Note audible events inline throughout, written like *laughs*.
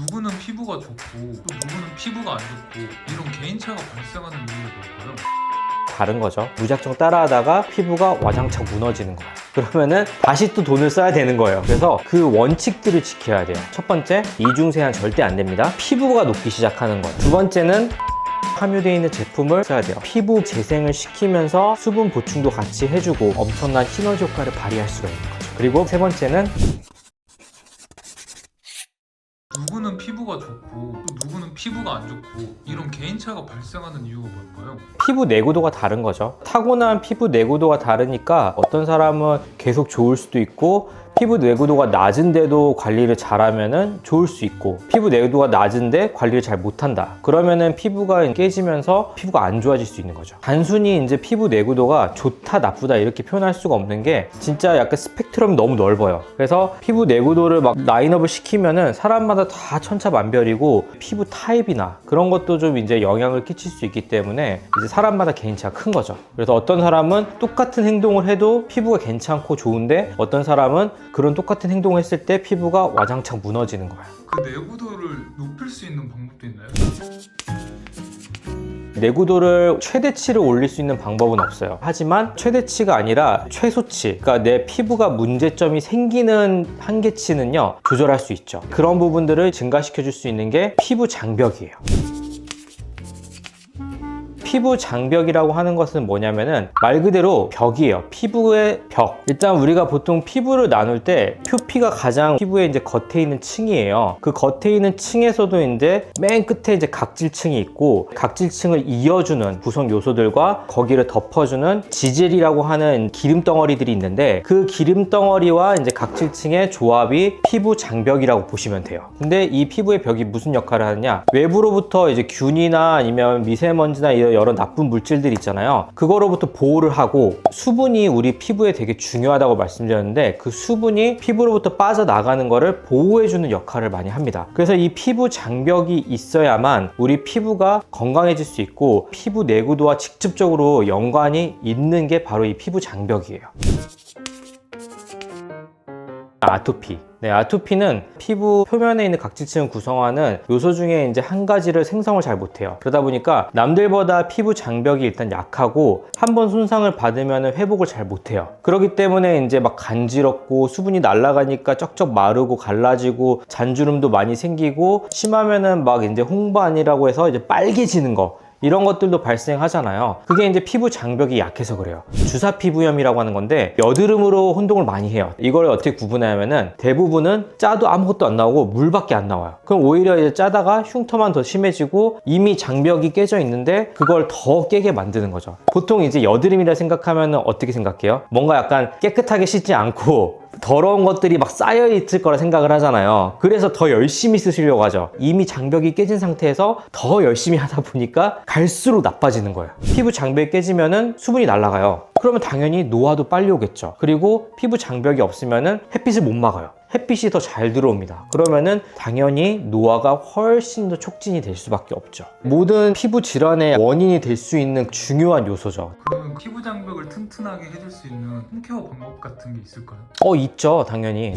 누구는 피부가 좋고 또 누구는 피부가 안 좋고 이런 개인차가 발생하는 이유가 뭘까요? 다른 거죠. 무작정 따라하다가 피부가 와장창 무너지는 거예요. 그러면은 다시 또 돈을 써야 되는 거예요. 그래서 그 원칙들을 지켜야 돼요. 첫 번째, 이중 세안 절대 안 됩니다. 피부가 녹기 시작하는 거예요. 두 번째는 함유되어 있는 제품을 써야 돼요. 피부 재생을 시키면서 수분 보충도 같이 해주고 엄청난 시너지 효과를 발휘할 수가 있는 거죠. 그리고 세 번째는 누구는 피부가 좋고 또 누구는 피부가 안 좋고 이런 개인차가 발생하는 이유가 뭘까요? 피부 내구도가 다른 거죠. 타고난 피부 내구도가 다르니까 어떤 사람은 계속 좋을 수도 있고 피부 내구도가 낮은데도 관리를 잘하면은 좋을 수 있고 피부 내구도가 낮은데 관리를 잘 못한다. 그러면은 피부가 깨지면서 피부가 안 좋아질 수 있는 거죠. 단순히 이제 피부 내구도가 좋다 나쁘다 이렇게 표현할 수가 없는 게 진짜 약간 스펙트럼이 너무 넓어요. 그래서 피부 내구도를 막 라인업을 시키면은 사람마다 다 천차만별이고 피부 타입이나 그런 것도 좀 이제 영향을 끼칠 수 있기 때문에 이제 사람마다 개인차가 큰 거죠. 그래서 어떤 사람은 똑같은 행동을 해도 피부가 괜찮고 좋은데 어떤 사람은 그런 똑같은 행동을 했을 때 피부가 와장창 무너지는 거야. 그 내구도를 높일 수 있는 방법도 있나요? 내구도를 최대치를 올릴 수 있는 방법은 없어요. 하지만 최대치가 아니라 최소치, 그러니까 내 피부가 문제점이 생기는 한계치는요, 조절할 수 있죠. 그런 부분들을 증가시켜 줄 수 있는 게 피부 장벽이에요. 피부 장벽이라고 하는 것은 뭐냐면은 말 그대로 벽이에요. 피부의 벽. 일단 우리가 보통 피부를 나눌 때 표피가 가장 피부의 이제 겉에 있는 층이에요. 그 겉에 있는 층에서도 이제 맨 끝에 이제 각질층이 있고 각질층을 이어주는 구성 요소들과 거기를 덮어주는 지젤이라고 하는 기름 덩어리들이 있는데 그 기름 덩어리와 이제 각질층의 조합이 피부 장벽이라고 보시면 돼요. 근데 이 피부의 벽이 무슨 역할을 하느냐? 외부로부터 이제 균이나 아니면 미세먼지나 이런 여러 나쁜 물질들 있잖아요. 그거로부터 보호를 하고 수분이 우리 피부에 되게 중요하다고 말씀드렸는데 그 수분이 피부로부터 빠져나가는 거를 보호해주는 역할을 많이 합니다. 그래서 이 피부 장벽이 있어야만 우리 피부가 건강해질 수 있고 피부 내구도와 직접적으로 연관이 있는 게 바로 이 피부 장벽이에요. 아토피. 네, 아토피는 피부 표면에 있는 각질층을 구성하는 요소 중에 이제 한 가지를 생성을 잘 못해요. 그러다 보니까 남들보다 피부 장벽이 일단 약하고 한 번 손상을 받으면 회복을 잘 못해요. 그렇기 때문에 이제 막 간지럽고 수분이 날아가니까 쩍쩍 마르고 갈라지고 잔주름도 많이 생기고 심하면은 막 이제 홍반이라고 해서 이제 빨개지는 거. 이런 것들도 발생하잖아요. 그게 이제 피부 장벽이 약해서 그래요. 주사 피부염이라고 하는 건데 여드름으로 혼동을 많이 해요. 이걸 어떻게 구분하냐면은 대부분은 짜도 아무것도 안 나오고 물밖에 안 나와요. 그럼 오히려 이제 짜다가 흉터만 더 심해지고 이미 장벽이 깨져 있는데 그걸 더 깨게 만드는 거죠. 보통 이제 여드름이라 생각하면 어떻게 생각해요? 뭔가 약간 깨끗하게 씻지 않고 더러운 것들이 막 쌓여 있을 거라 생각을 하잖아요. 그래서 더 열심히 쓰시려고 하죠. 이미 장벽이 깨진 상태에서 더 열심히 하다 보니까 갈수록 나빠지는 거예요. 피부 장벽이 깨지면은 수분이 날아가요. 그러면 당연히 노화도 빨리 오겠죠. 그리고 피부 장벽이 없으면은 햇빛을 못 막아요. 햇빛이 더 잘 들어옵니다. 그러면은 당연히 노화가 훨씬 더 촉진이 될 수밖에 없죠. 모든 피부 질환의 원인이 될 수 있는 중요한 요소죠. 그러면 피부 장벽을 튼튼하게 해줄 수 있는 홈케어 방법 같은 게 있을까요? 어, 있죠, 당연히.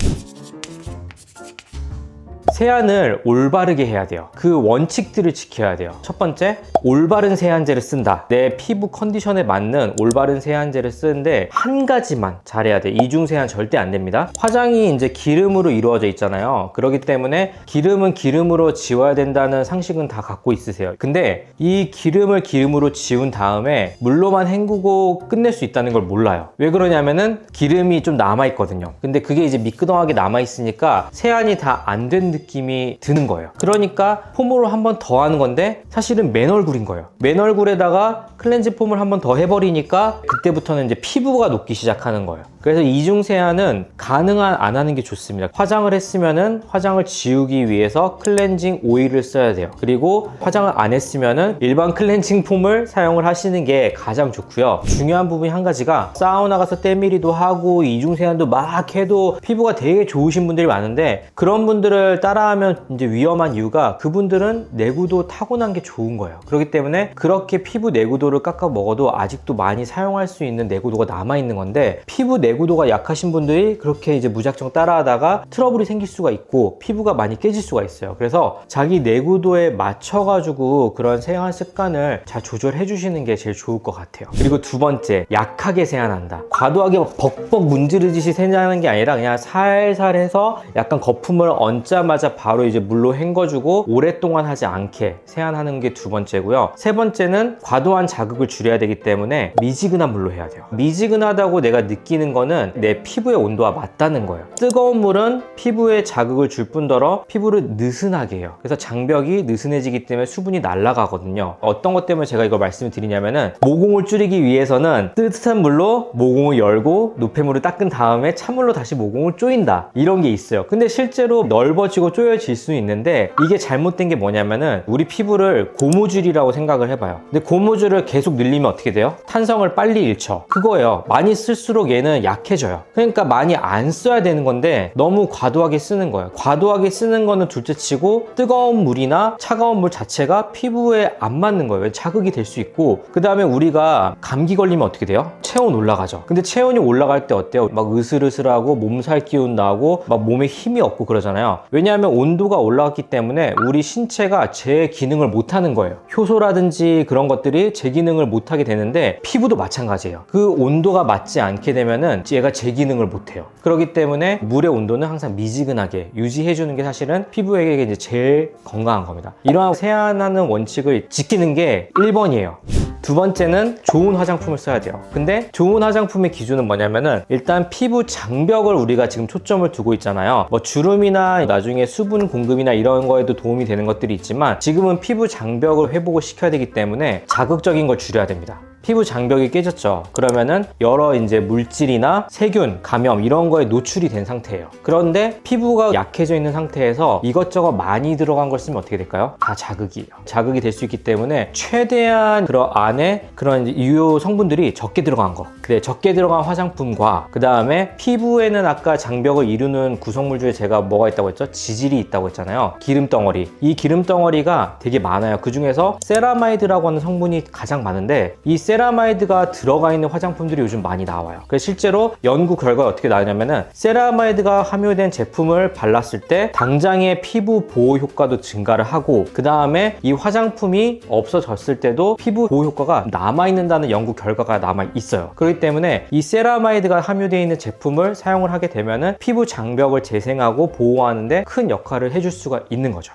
세안을 올바르게 해야 돼요. 그 원칙들을 지켜야 돼요. 첫 번째, 올바른 세안제를 쓴다. 내 피부 컨디션에 맞는 올바른 세안제를 쓰는데 한 가지만 잘해야 돼. 이중 세안 절대 안 됩니다. 화장이 이제 기름으로 이루어져 있잖아요. 그렇기 때문에 기름은 기름으로 지워야 된다는 상식은 다 갖고 있으세요. 근데 이 기름을 기름으로 지운 다음에 물로만 헹구고 끝낼 수 있다는 걸 몰라요. 왜 그러냐면은 기름이 좀 남아 있거든요. 근데 그게 이제 미끄덩하게 남아 있으니까 세안이 다 안 된 느낌 이 드는 거예요. 그러니까 폼으로 한 번 더 하는 건데 사실은 맨 얼굴인 거예요. 맨 얼굴에다가 클렌즈 폼을 한 번 더 해버리니까 그때부터는 이제 피부가 녹기 시작하는 거예요. 그래서 이중 세안은 가능한 안 하는 게 좋습니다. 화장을 했으면은 화장을 지우기 위해서 클렌징 오일을 써야 돼요. 그리고 화장을 안 했으면은 일반 클렌징 폼을 사용을 하시는 게 가장 좋고요. 중요한 부분이 한 가지가 사우나 가서 때밀이도 하고 이중 세안도 막 해도 피부가 되게 좋으신 분들이 많은데 그런 분들을 따라하면 이제 위험한 이유가 그분들은 내구도 타고난 게 좋은 거예요. 그렇기 때문에 그렇게 피부 내구도를 깎아 먹어도 아직도 많이 사용할 수 있는 내구도가 남아 있는 건데 피부 내구도 내구도가 약하신 분들이 그렇게 이제 무작정 따라하다가 트러블이 생길 수가 있고 피부가 많이 깨질 수가 있어요. 그래서 자기 내구도에 맞춰가지고 그런 생활 습관을 잘 조절해 주시는 게 제일 좋을 것 같아요. 그리고 두 번째, 약하게 세안한다. 과도하게 막 벅벅 문지르듯이 세안하는 게 아니라 그냥 살살 해서 약간 거품을 얹자마자 바로 이제 물로 헹궈주고 오랫동안 하지 않게 세안하는 게 두 번째고요. 세 번째는 과도한 자극을 줄여야 되기 때문에 미지근한 물로 해야 돼요. 미지근하다고 내가 느끼는 거는 내 피부의 온도와 맞다는 거예요. 뜨거운 물은 피부에 자극을 줄 뿐더러 피부를 느슨하게 해요. 그래서 장벽이 느슨해지기 때문에 수분이 날아가거든요. 어떤 것 때문에 제가 이걸 말씀을 드리냐면은 모공을 줄이기 위해서는 뜨뜻한 물로 모공을 열고 노폐물을 닦은 다음에 찬물로 다시 모공을 조인다. 이런 게 있어요. 근데 실제로 넓어지고 조여질 수 있는데 이게 잘못된 게 뭐냐면은 우리 피부를 고무줄이라고 생각을 해봐요. 근데 고무줄을 계속 늘리면 어떻게 돼요? 탄성을 빨리 잃죠. 그거예요. 많이 쓸수록 얘는 약 해져요. 그러니까 많이 안 써야 되는 건데 너무 과도하게 쓰는 거예요. 과도하게 쓰는 거는 둘째 치고 뜨거운 물이나 차가운 물 자체가 피부에 안 맞는 거예요. 자극이 될 수 있고 그 다음에 우리가 감기 걸리면 어떻게 돼요? 체온 올라가죠. 근데 체온이 올라갈 때 어때요? 막 으슬으슬하고 몸살 기운 나고 막 몸에 힘이 없고 그러잖아요. 왜냐하면 온도가 올라갔기 때문에 우리 신체가 제 기능을 못 하는 거예요. 효소라든지 그런 것들이 제 기능을 못 하게 되는데 피부도 마찬가지예요. 그 온도가 맞지 않게 되면은 얘가 제 기능을 못 해요. 그렇기 때문에 물의 온도는 항상 미지근하게 유지해 주는 게 사실은 피부에게 이제 제일 건강한 겁니다. 이러한 세안하는 원칙을 지키는 게 1번이에요. 두 번째는 좋은 화장품을 써야 돼요. 근데 좋은 화장품의 기준은 뭐냐면은 일단 피부 장벽을 우리가 지금 초점을 두고 있잖아요. 뭐 주름이나 나중에 수분 공급이나 이런 거에도 도움이 되는 것들이 있지만 지금은 피부 장벽을 회복을 시켜야 되기 때문에 자극적인 걸 줄여야 됩니다. 피부 장벽이 깨졌죠. 그러면은 여러 이제 물질이나 세균, 감염 이런 거에 노출이 된 상태예요. 그런데 피부가 약해져 있는 상태에서 이것저것 많이 들어간 걸 쓰면 어떻게 될까요? 다 자극이에요. 자극이 될 수 있기 때문에 최대한 그런 안에 그런 유효 성분들이 적게 들어간 거. 그래 적게 들어간 화장품과 그 다음에 피부에는 아까 장벽을 이루는 구성물 중에 제가 뭐가 있다고 했죠? 지질이 있다고 했잖아요. 기름 덩어리. 이 기름 덩어리가 되게 많아요. 그 중에서 세라마이드라고 하는 성분이 가장 많은데 이세 라마이드가 들어가 있는 화장품들이 요즘 많이 나와요. 그래서 실제로 연구 결과가 어떻게 나오냐면은 세라마이드가 함유된 제품을 발랐을 때 당장의 피부 보호 효과도 증가를 하고 그 다음에 이 화장품이 없어졌을 때도 피부 보호 효과가 남아 있는다는 연구 결과가 남아 있어요. 그렇기 때문에 이 세라마이드가 함유되어 있는 제품을 사용을 하게 되면은 피부 장벽을 재생하고 보호하는데 큰 역할을 해줄 수가 있는 거죠.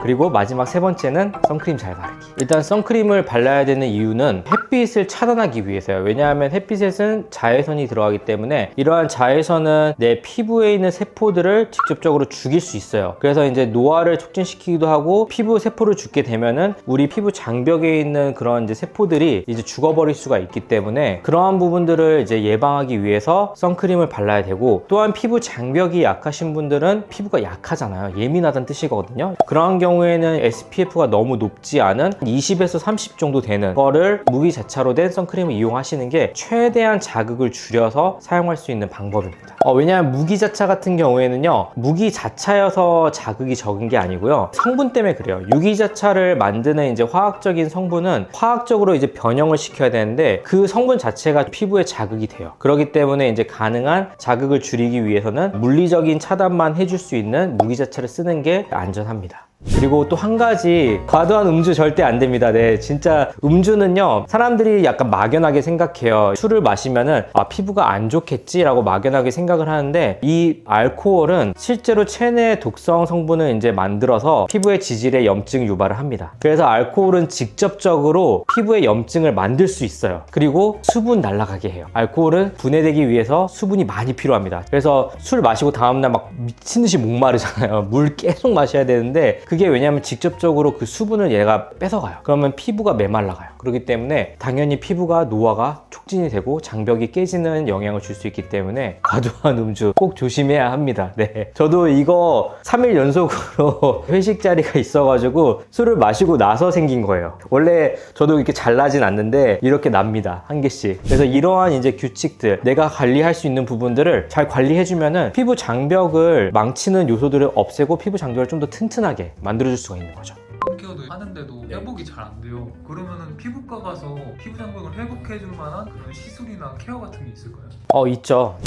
그리고 마지막 세 번째는 선크림 잘 바르기. 일단 선크림을 발라야 되는 이유는 햇빛을 차단하기 위해서요. 왜냐하면 햇빛에는 자외선이 들어가기 때문에 이러한 자외선은 내 피부에 있는 세포들을 직접적으로 죽일 수 있어요. 그래서 이제 노화를 촉진시키기도 하고 피부 세포를 죽게 되면은 우리 피부 장벽에 있는 그런 이제 세포들이 이제 죽어버릴 수가 있기 때문에 그러한 부분들을 이제 예방하기 위해서 선크림을 발라야 되고 또한 피부 장벽이 약하신 분들은 피부가 약하잖아요. 예민하다는 뜻이거든요. 그러한 경우 에는 SPF가 너무 높지 않은 20에서 30 정도 되는 거를 무기 자차로 된 선크림을 이용하시는 게 최대한 자극을 줄여서 사용할 수 있는 방법입니다. 어, 왜냐하면 무기 자차 같은 경우에는요, 무기 자차여서 자극이 적은 게 아니고요, 성분 때문에 그래요. 유기 자차를 만드는 이제 화학적인 성분은 화학적으로 이제 변형을 시켜야 되는데 그 성분 자체가 피부에 자극이 돼요. 그렇기 때문에 이제 가능한 자극을 줄이기 위해서는 물리적인 차단만 해줄 수 있는 무기 자차를 쓰는 게 안전합니다. 그리고 또 한 가지 과도한 음주 절대 안 됩니다. 네, 진짜 음주는요 사람들이 약간 막연하게 생각해요. 술을 마시면은 아 피부가 안 좋겠지라고 막연하게 생각을 하는데 이 알코올은 실제로 체내 독성 성분을 이제 만들어서 피부의 지질에 염증 유발을 합니다. 그래서 알코올은 직접적으로 피부에 염증을 만들 수 있어요. 그리고 수분 날아가게 해요. 알코올은 분해되기 위해서 수분이 많이 필요합니다. 그래서 술 마시고 다음날 막 미친 듯이 목마르잖아요. *laughs* 물 계속 마셔야 되는데 그게 왜냐면 직접적으로 그 수분을 얘가 뺏어가요. 그러면 피부가 메말라가요. 그렇기 때문에 당연히 피부가 노화가 촉진이 되고 장벽이 깨지는 영향을 줄 수 있기 때문에 과도한 음주 꼭 조심해야 합니다. 네. 저도 이거 3일 연속으로 *laughs* 회식 자리가 있어가지고 술을 마시고 나서 생긴 거예요. 원래 저도 이렇게 잘 나진 않는데 이렇게 납니다. 한 개씩. 그래서 이러한 이제 규칙들 내가 관리할 수 있는 부분들을 잘 관리해주면은 피부 장벽을 망치는 요소들을 없애고 피부 장벽을 좀 더 튼튼하게 만들어줄 수가 있는 거죠. 홈케어도 하는데도 회복이 잘 안 돼요. 그러면은 피부과 가서 피부 장벽을 회복해 줄 만한 그런 시술이나 케어 같은 게 있을까요? 어, 있죠.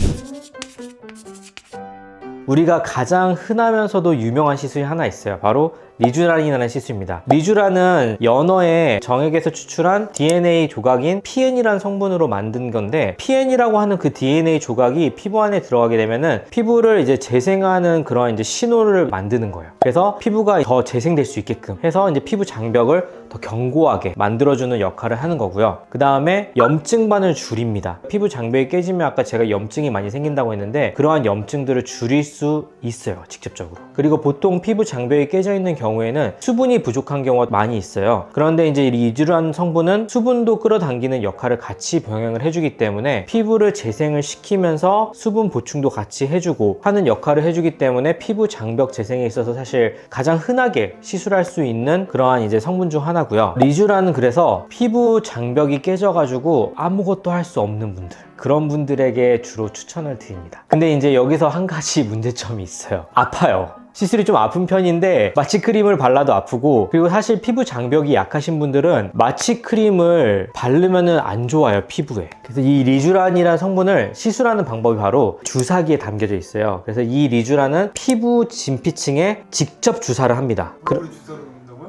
우리가 가장 흔하면서도 유명한 시술이 하나 있어요. 바로 리쥬란이라는 시술입니다. 리쥬란은 연어의 정액에서 추출한 DNA 조각인 PN이라는 성분으로 만든 건데 PN이라고 하는 그 DNA 조각이 피부 안에 들어가게 되면은 피부를 이제 재생하는 그런 이제 신호를 만드는 거예요. 그래서 피부가 더 재생될 수 있게끔 해서 이제 피부 장벽을 더 견고하게 만들어주는 역할을 하는 거고요. 그 다음에 염증반을 줄입니다. 피부 장벽이 깨지면 아까 제가 염증이 많이 생긴다고 했는데 그러한 염증들을 줄일 수 있어요. 직접적으로. 그리고 보통 피부 장벽이 깨져 있는 경우에는 수분이 부족한 경우가 많이 있어요. 그런데 이제 이 리쥬란 성분은 수분도 끌어당기는 역할을 같이 병행을 해주기 때문에 피부를 재생을 시키면서 수분 보충도 같이 해주고 하는 역할을 해주기 때문에 피부 장벽 재생에 있어서 사실 가장 흔하게 시술할 수 있는 그러한 이제 성분 중 하나 고요. 리쥬란은 그래서 피부 장벽이 깨져가지고 아무것도 할 수 없는 분들 그런 분들에게 주로 추천을 드립니다. 근데 이제 여기서 한 가지 *laughs* 문제점이 있어요. 아파요. 시술이 좀 아픈 편인데 마취 크림을 발라도 아프고 그리고 사실 피부 장벽이 약하신 분들은 마취 크림을 바르면은 안 좋아요 피부에 그래서 이 리쥬란이라는 성분을 시술하는 방법이 바로 주사기에 담겨져 있어요 그래서 이 리쥬란은 피부 진피층에 직접 주사를 합니다 그-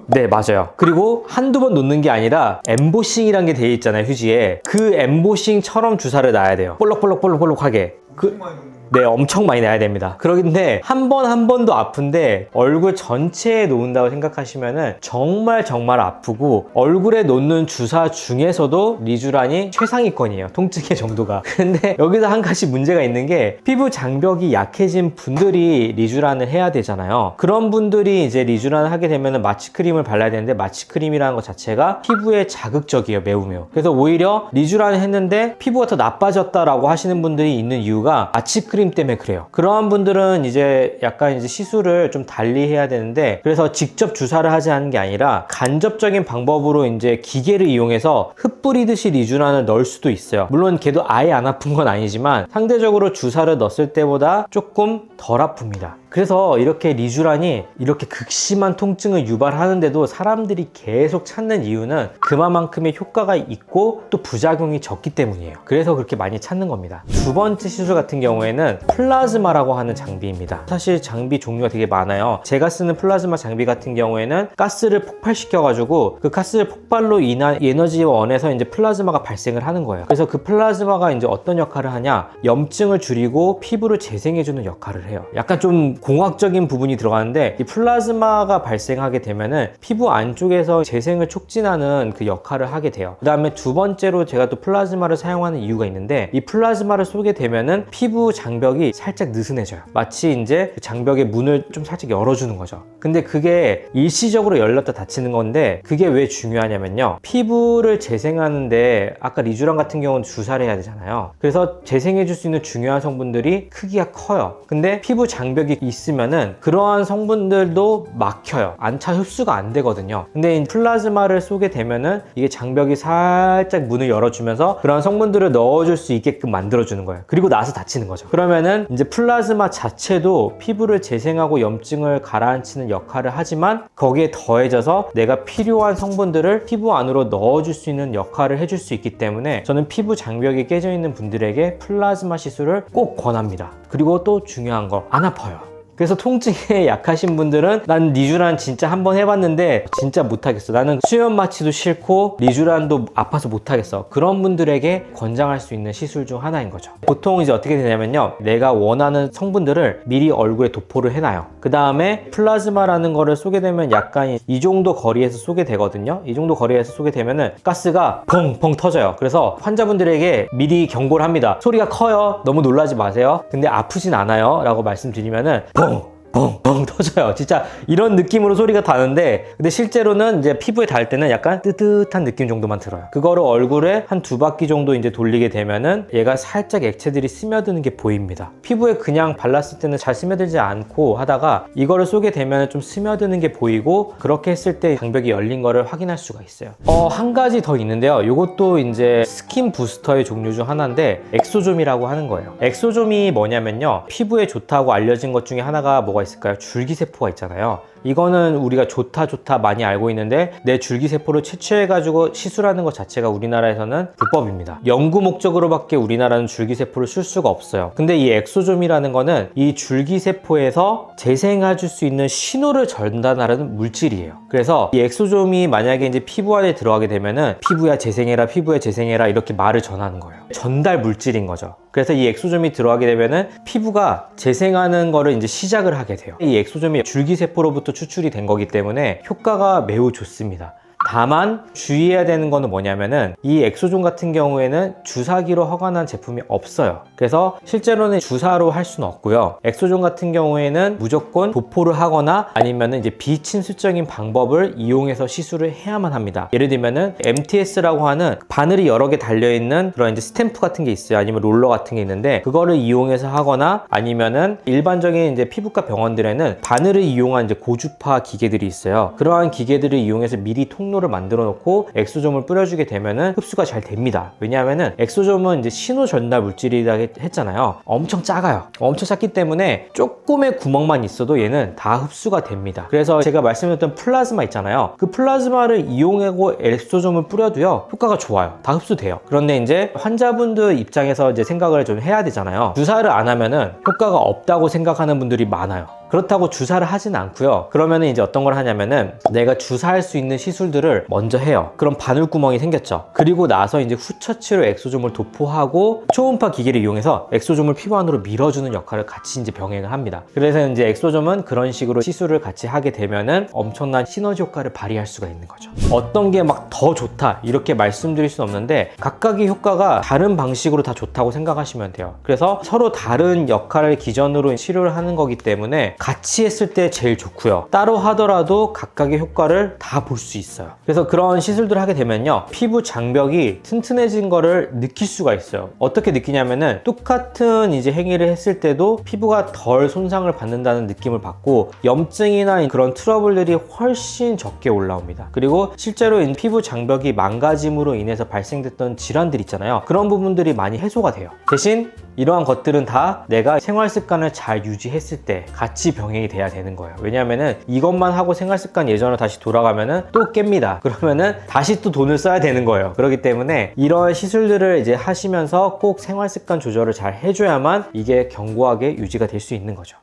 네, 맞아요. 그리고 한두 번 놓는 게 아니라 엠보싱이라는 게 되어 있잖아요, 휴지에. 그 엠보싱처럼 주사를 놔야 돼요. 볼록볼록볼록볼록하게. 그, 많이 놓는. 네, 엄청 많이 놔야 됩니다. 그런데 한 번 한 번도 아픈데 얼굴 전체에 놓는다고 생각하시면은 정말 정말 아프고 얼굴에 놓는 주사 중에서도 리쥬란이 최상위권이에요. 통증의 정도가. *laughs* 근데 여기서 한 가지 문제가 있는 게 피부 장벽이 약해진 분들이 리쥬란을 해야 되잖아요. 그런 분들이 이제 리쥬란을 하게 되면은 마취크림을 발라야 되는데 마취크림이라는 것 자체가 피부에 자극적이에요. 매우 매우. 그래서 오히려 리쥬란을 했는데 피부가 더 나빠졌다라고 하시는 분들이 있는 이유가 마취크림 때문에 그래요. 그러한 분들은 이제 약간 이제 시술을 좀 달리 해야 되는데 그래서 직접 주사를 하지 않는 게 아니라 간접적인 방법으로 이제 기계를 이용해서 흩뿌리듯이 리쥬란을 넣을 수도 있어요. 물론 걔도 아예 안 아픈 건 아니지만 상대적으로 주사를 넣었을 때보다 조금 덜 아픕니다. 그래서 이렇게 리쥬란이 이렇게 극심한 통증을 유발하는데도 사람들이 계속 찾는 이유는 그만큼의 효과가 있고 또 부작용이 적기 때문이에요. 그래서 그렇게 많이 찾는 겁니다. 두 번째 시술 같은 경우에는 플라즈마라고 하는 장비입니다. 사실 장비 종류가 되게 많아요. 제가 쓰는 플라즈마 장비 같은 경우에는 가스를 폭발시켜가지고 그 가스 폭발로 인한 에너지 원에서 이제 플라즈마가 발생을 하는 거예요. 그래서 그 플라즈마가 이제 어떤 역할을 하냐? 염증을 줄이고 피부를 재생해주는 역할을 해요. 약간 좀 공학적인 부분이 들어가는데 이 플라즈마가 발생하게 되면은 피부 안쪽에서 재생을 촉진하는 그 역할을 하게 돼요. 그 다음에 두 번째로 제가 또 플라즈마를 사용하는 이유가 있는데 이 플라즈마를 쏘게 되면은 피부 장벽이 살짝 느슨해져요. 마치 이제 그 장벽의 문을 좀 살짝 열어주는 거죠. 근데 그게 일시적으로 열렸다 닫히는 건데 그게 왜 중요하냐면요. 피부를 재생하는데 아까 리쥬란 같은 경우는 주사를 해야 되잖아요. 그래서 재생해줄 수 있는 중요한 성분들이 크기가 커요. 근데 피부 장벽이 있으면은 그러한 성분들도 막혀요. 안차 흡수가 안 되거든요. 근데 이 플라즈마를 쏘게 되면은 이게 장벽이 살짝 문을 열어주면서 그런 성분들을 넣어줄 수 있게끔 만들어주는 거예요. 그리고 나서 닫히는 거죠. 그러면은 이제 플라즈마 자체도 피부를 재생하고 염증을 가라앉히는 역할을 하지만 거기에 더해져서 내가 필요한 성분들을 피부 안으로 넣어줄 수 있는 역할을 해줄 수 있기 때문에 저는 피부 장벽이 깨져 있는 분들에게 플라즈마 시술을 꼭 권합니다. 그리고 또 중요한 거 안 아파요. 그래서 통증에 *laughs* 약하신 분들은 난 리쥬란 진짜 한번 해봤는데 진짜 못하겠어. 나는 수면 마취도 싫고 리쥬란도 아파서 못하겠어. 그런 분들에게 권장할 수 있는 시술 중 하나인 거죠. 보통 이제 어떻게 되냐면요. 내가 원하는 성분들을 미리 얼굴에 도포를 해놔요. 그 다음에 플라즈마라는 거를 쏘게 되면 약간 이 정도 거리에서 쏘게 되거든요. 이 정도 거리에서 쏘게 되면은 가스가 펑펑 터져요. 그래서 환자분들에게 미리 경고를 합니다. 소리가 커요. 너무 놀라지 마세요. 근데 아프진 않아요. 라고 말씀드리면은 펑! 뻥뻥 *laughs* 터져요. 진짜 이런 느낌으로 소리가 다는데 근데 실제로는 이제 피부에 닿을 때는 약간 뜨뜻한 느낌 정도만 들어요. 그거를 얼굴에 한 두 바퀴 정도 이제 돌리게 되면은 얘가 살짝 액체들이 스며드는 게 보입니다. 피부에 그냥 발랐을 때는 잘 스며들지 않고 하다가 이거를 쏘게 되면 좀 스며드는 게 보이고 그렇게 했을 때 장벽이 열린 거를 확인할 수가 있어요. 어, 한 가지 더 있는데요. 이것도 이제 스킨 부스터의 종류 중 하나인데 엑소좀이라고 하는 거예요. 엑소좀이 뭐냐면요. 피부에 좋다고 알려진 것 중에 하나가 뭐가 뭐가 있을까요? 줄기세포가 있잖아요. 이거는 우리가 좋다 좋다 많이 알고 있는데 내 줄기세포를 채취해가지고 시술하는 것 자체가 우리나라에서는 불법입니다. 연구 목적으로밖에 우리나라는 줄기세포를 쓸 수가 없어요. 근데 이 엑소좀이라는 거는 이 줄기세포에서 재생해줄 수 있는 신호를 전달하는 물질이에요. 그래서 이 엑소좀이 만약에 이제 피부 안에 들어가게 되면은 피부야 재생해라, 피부야 재생해라 이렇게 말을 전하는 거예요. 전달 물질인 거죠. 그래서 이 엑소좀이 들어가게 되면은 피부가 재생하는 거를 이제 시작을 하게 돼요. 이 엑소좀이 줄기세포로부터 추출이 된 거기 때문에 효과가 매우 좋습니다. 다만 주의해야 되는 거는 뭐냐면은 이 엑소존 같은 경우에는 주사기로 허가난 제품이 없어요. 그래서 실제로는 주사로 할 수는 없고요. 엑소존 같은 경우에는 무조건 도포를 하거나 아니면은 이제 비침수적인 방법을 이용해서 시술을 해야만 합니다. 예를 들면은 MTS라고 하는 바늘이 여러 개 달려 있는 그런 이제 스탬프 같은 게 있어요. 아니면 롤러 같은 게 있는데 그거를 이용해서 하거나 아니면은 일반적인 이제 피부과 병원들에는 바늘을 이용한 이제 고주파 기계들이 있어요. 그러한 기계들을 이용해서 미리 통 로를 만들어 놓고 엑소점을 뿌려주게 되면은 흡수가 잘 됩니다. 왜냐하면은 엑소점은 이제 신호 전달 물질이라 했- 했잖아요. 엄청 작아요. 엄청 작기 때문에 조금의 구멍만 있어도 얘는 다 흡수가 됩니다. 그래서 제가 말씀드렸던 플라즈마 있잖아요. 그 플라즈마를 이용하고 엑소점을 뿌려도요 효과가 좋아요. 다 흡수돼요. 그런데 이제 환자분들 입장에서 이제 생각을 좀 해야 되잖아요. 주사를 안 하면은 효과가 없다고 생각하는 분들이 많아요. 그렇다고 주사를 하진 않고요. 그러면은 이제 어떤 걸 하냐면은 내가 주사할 수 있는 시술들을 먼저 해요. 그럼 바늘구멍이 생겼죠. 그리고 나서 이제 후처치로 엑소좀을 도포하고 초음파 기계를 이용해서 엑소좀을 피부 안으로 밀어주는 역할을 같이 이제 병행을 합니다. 그래서 이제 엑소좀은 그런 식으로 시술을 같이 하게 되면은 엄청난 시너지 효과를 발휘할 수가 있는 거죠. 어떤 게 막 더 좋다 이렇게 말씀드릴 수는 없는데 각각의 효과가 다른 방식으로 다 좋다고 생각하시면 돼요. 그래서 서로 다른 역할을 기전으로 치료를 하는 거기 때문에 같이 했을 때 제일 좋고요. 따로 하더라도 각각의 효과를 다 볼 수 있어요. 그래서 그런 시술들을 하게 되면요. 피부 장벽이 튼튼해진 거를 느낄 수가 있어요. 어떻게 느끼냐면은 똑같은 이제 행위를 했을 때도 피부가 덜 손상을 받는다는 느낌을 받고 염증이나 그런 트러블들이 훨씬 적게 올라옵니다. 그리고 실제로 이 피부 장벽이 망가짐으로 인해서 발생됐던 질환들 있잖아요. 그런 부분들이 많이 해소가 돼요. 대신 이러한 것들은 다 내가 생활 습관을 잘 유지했을 때 같이 병행이 돼야 되는 거예요. 왜냐하면은 이것만 하고 생활 습관 예전으로 다시 돌아가면은 또 깹니다. *laughs* 그러면은 다시 또 돈을 써야 되는 거예요. 그렇기 때문에 이런 시술들을 이제 하시면서 꼭 생활 습관 조절을 잘 해줘야만 이게 견고하게 유지가 될 수 있는 거죠.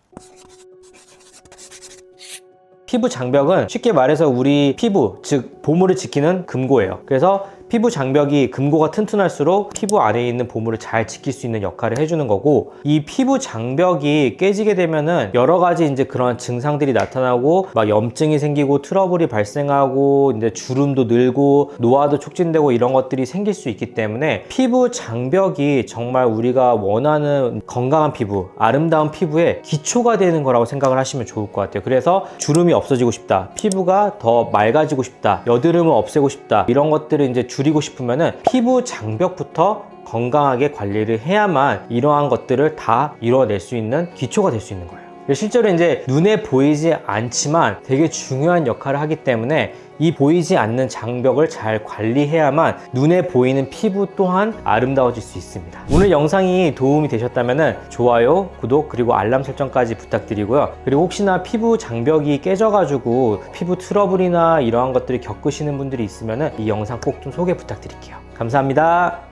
피부 장벽은 쉽게 말해서 우리 피부, 즉 보물을 지키는 금고예요. 그래서 피부 장벽이 금고가 튼튼할수록 피부 안에 있는 보물을 잘 지킬 수 있는 역할을 해주는 거고 이 피부 장벽이 깨지게 되면은 여러 가지 이제 그런 증상들이 나타나고 막 염증이 생기고 트러블이 발생하고 이제 주름도 늘고 노화도 촉진되고 이런 것들이 생길 수 있기 때문에 피부 장벽이 정말 우리가 원하는 건강한 피부, 아름다운 피부의 기초가 되는 거라고 생각을 하시면 좋을 것 같아요. 그래서 주름이 없어지고 싶다, 피부가 더 맑아지고 싶다, 여드름을 없애고 싶다 이런 것들을 이제 줄이고 싶으면은 피부 장벽부터 건강하게 관리를 해야만 이러한 것들을 다 이뤄낼 수 있는 기초가 될 수 있는 거예요. 실제로 이제 눈에 보이지 않지만 되게 중요한 역할을 하기 때문에 이 보이지 않는 장벽을 잘 관리해야만 눈에 보이는 피부 또한 아름다워질 수 있습니다. 오늘 영상이 도움이 되셨다면 좋아요, 구독, 그리고 알람 설정까지 부탁드리고요. 그리고 혹시나 피부 장벽이 깨져가지고 피부 트러블이나 이러한 것들을 겪으시는 분들이 있으면 이 영상 꼭 좀 소개 부탁드릴게요. 감사합니다.